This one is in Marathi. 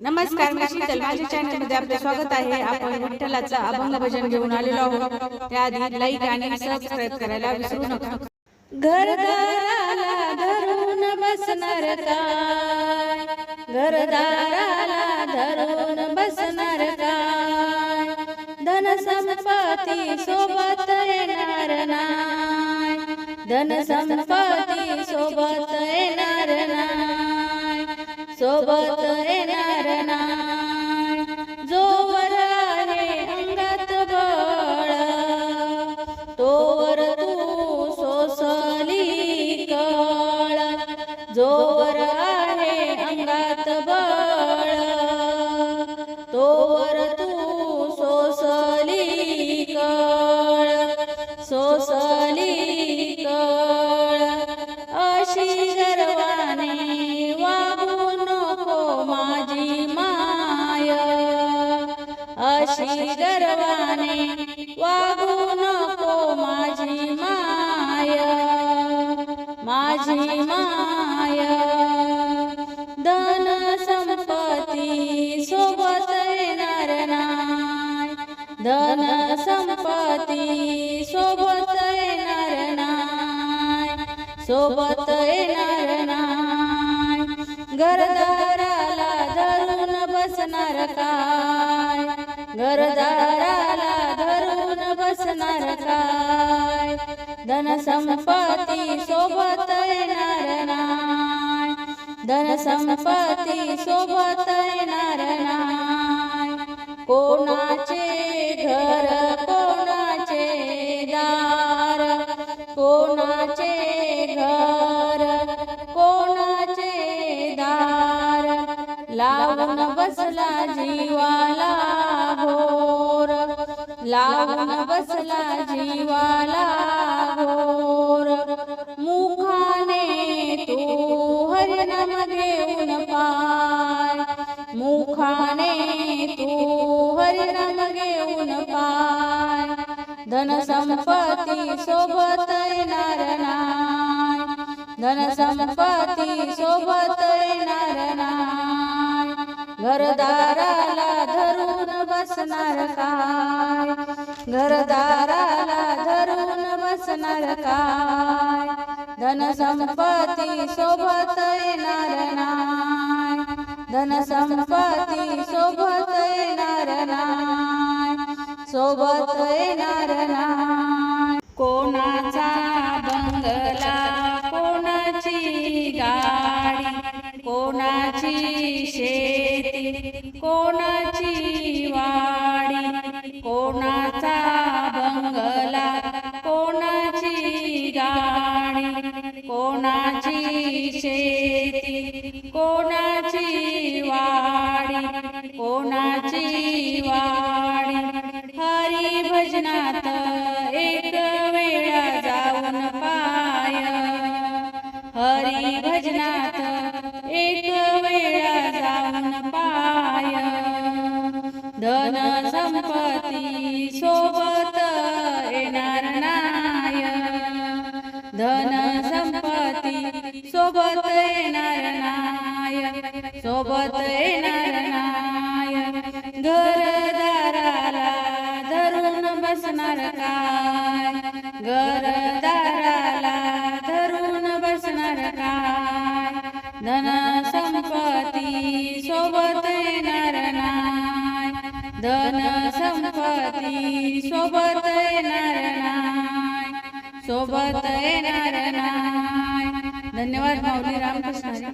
नमस्कार मी शीतल माझ्या चॅनलमध्ये आपले स्वागत आहे. आपण विठ्ठलाचा अभंग भजन घेऊन आलेलो आहोत. त्याआधी लाईक आणि सबस्क्राईब करायला विसरू नका. घरदाराला धरून बसणार काय घरदाराला धरून बसणार काय धन संपत्ती सोबत येणार नाही. धन संपत्ती सोबत येणार नाही. सोबत येणार नाही जोवर आहे अंगात बळ. तोवर तू सोसली कळ. जो अशी गर्वाने वागू नको माझी माय माझी माय. धन संपत्ती सोबत येणार नाही. धन संपत्ती सोबत येणार नाही. सोबत येणार नाही. घरदाराला धरून बसणार का? घरदाराला धरून बसणार काय? धन संपत्ती सोबत येणार नाय धन संपत्ती सोबत येणार नाय कोणाचे घर लावून बसला जीवाला घोर लावून बसला जीवाला घोर मुखाने तू हरिनाम घेऊन पाय. मुखाने तू हरिनाम घेऊन पाय. धन संपत्ती सोबत येणार नाही. धन संपत्ती सोबत येणार नाही. घरदाराला धरून बसणार काय? घरदाराला धरून बसणार काय? धन संपत्ती सोबत येणार नाही. धन संपत्ती सोबत येणार नाही. सोबत येणार नाही. कोणाचा बंगला कोणाची गाडी कोणाची शेती कोणाची वाडी? कोणाचा बंगला? कोणाची गाडी? कोणाची शेती? कोणाची वाडी? कोणाची वाडी? हरी भजनात एक वेळा जाऊन पाय. हरी भजनात एक गणपती सोबत येणार नाय धन संपत्ती सोबत येणार नाय सोबत येणार नाय घरदाराला धरून बसणार काय? घरदाराला धरून बसणार काय? धन संपत्ती सोबत येणार नाय धन संपत्ती सोबत येणार नाय सोबत येणार नाय धन्यवाद माऊली रामकृष्ण